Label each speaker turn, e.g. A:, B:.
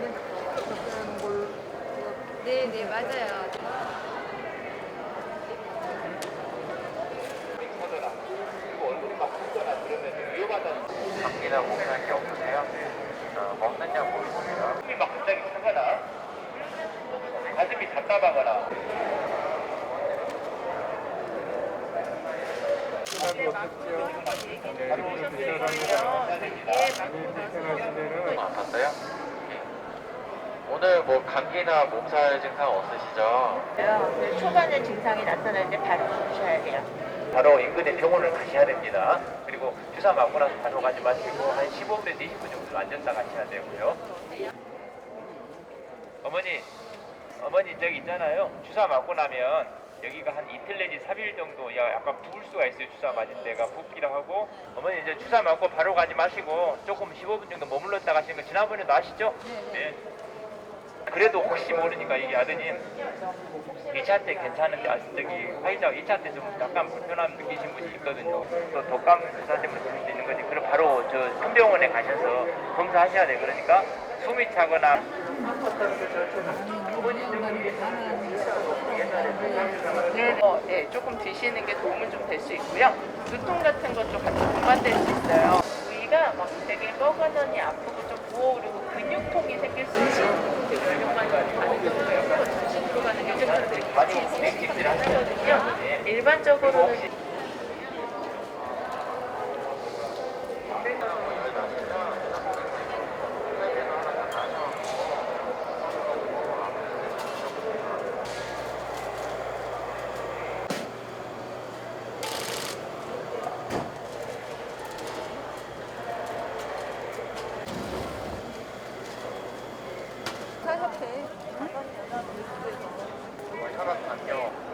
A: 적절한 걸
B: 네, 네, 맞아요.
C: 감기나 게 없으세요? 어, 먹는 약 보이십니다. 숨이 막 갑자기 차거나 가슴이 답답하거나 아팠어요? 오늘 뭐 감기나 몸살 증상 없으시죠?
D: 네, 초반에 증상이 때 바로 주셔야 돼요.
C: 바로 인근의 병원을 가셔야 됩니다. 그리고 주사 맞고 나서 바로 가지 마시고 한 15분에서 20분 정도 앉았다 가셔야 되고요. 어머니, 어머니 저기 있잖아요. 주사 맞고 나면 여기가 한 이틀 내지 3일 정도 야- 약간 부을 수가 있어요. 주사 맞은 데가 붓기도 하고. 어머니 이제 주사 맞고 바로 가지 마시고 조금 15분 정도 머물렀다 가시는 거 지난번에도 아시죠? 네. 그래도 혹시 모르니까 이게 아드님 2차 때 괜찮은데 아, 저기 화이자 2차 때 좀 약간 불편함 느끼신 분이 있거든요. 또 독감 주사 때문에 그럴 수 있는 거지. 그럼 바로 저 한병원에 가셔서 검사하셔야 돼. 그러니까 숨이 차거나
D: 어, 네, 조금 드시는 게 도움은 좀 될 수 있고요. 두통 같은 것도 같이 동반될 수 있어요. 부위가 막 되게 뻐근하니 아프고 좀 부어오르고 근육통이 생길 수 있어요. 그 가는 하얗게.
A: 혈압 안녕.